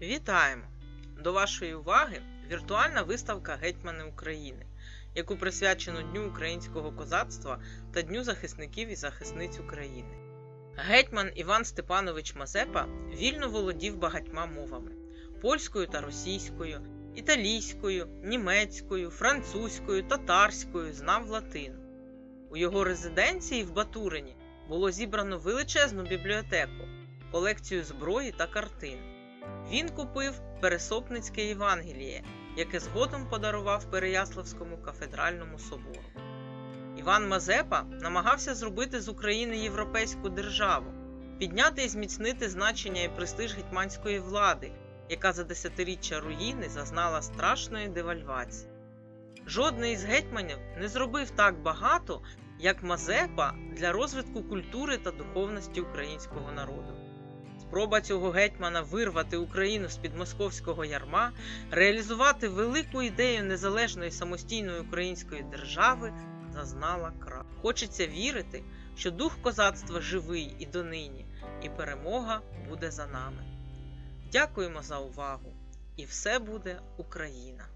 Вітаємо! До вашої уваги віртуальна виставка Гетьмани України, яку присвячено Дню українського козацтва та Дню захисників і захисниць України. Гетьман Іван Степанович Мазепа вільно володів багатьма мовами польською та російською, італійською, німецькою, французькою, татарською, знав латину. У його резиденції в Батурині було зібрано величезну бібліотеку, колекцію зброї та картин. Він купив Пересопницьке Євангеліє, яке згодом подарував Переяславському кафедральному собору. Іван Мазепа намагався зробити з України європейську державу, підняти і зміцнити значення і престиж гетьманської влади, яка за десятиріччя руїни зазнала страшної девальвації. Жодний із гетьманів не зробив так багато, як Мазепа для розвитку культури та духовності українського народу. Спроба цього гетьмана вирвати Україну з-під московського ярма, реалізувати велику ідею незалежної самостійної української держави зазнала крах. Хочеться вірити, що дух козацтва живий і донині, і перемога буде за нами. Дякуємо за увагу! І все буде Україна!